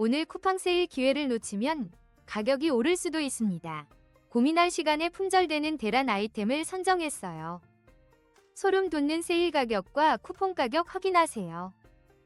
오늘 쿠팡 세일 기회를 놓치면 가격이 오를 수도 있습니다. 고민할 시간에 품절되는 대란 아이템을 선정했어요. 소름 돋는 세일 가격과 쿠폰 가격 확인하세요.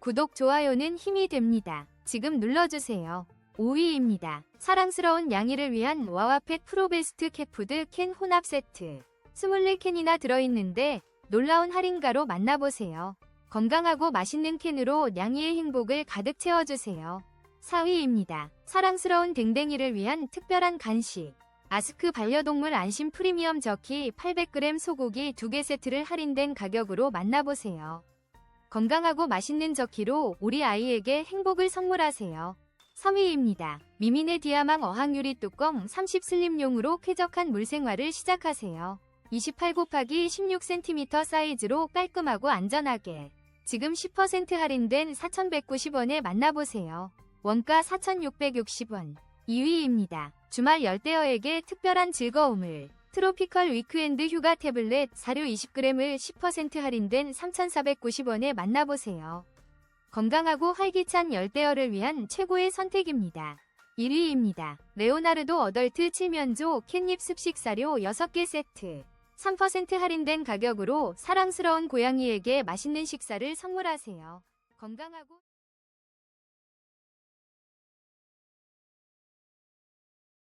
구독, 좋아요는 힘이 됩니다. 지금 눌러주세요. 5위입니다. 사랑스러운 양이를 위한 와와펫 프로베스트 캣푸드 캔 혼합 세트. 24캔이나 들어있는데 놀라운 할인가로 만나보세요. 건강하고 맛있는 캔으로 냥이의 행복을 가득 채워주세요. 4위입니다. 사랑스러운 댕댕이를 위한 특별한 간식. 아스크 반려동물 안심 프리미엄 저키 800g 소고기 2개 세트를 할인된 가격으로 만나보세요. 건강하고 맛있는 저키로 우리 아이에게 행복을 선물하세요. 3위입니다. 미미네 디아망 어항 유리 뚜껑 30 슬림용으로 쾌적한 물생활을 시작하세요. 28 곱하기 16cm 사이즈로 깔끔하고 안전하게 지금 10% 할인된 4,190원에 만나보세요. 원가 4,660원. 2위입니다. 주말 열대어에게 특별한 즐거움을 트로피컬 위크엔드 휴가 태블릿 사료 20g을 10% 할인된 3,490원에 만나보세요. 건강하고 활기찬 열대어를 위한 최고의 선택입니다. 1위입니다. 레오나르도 어덜트 칠면조 캣닙 습식 사료 6개 세트. 3% 할인된 가격으로 사랑스러운 고양이에게 맛있는 식사를 선물하세요. 건강하고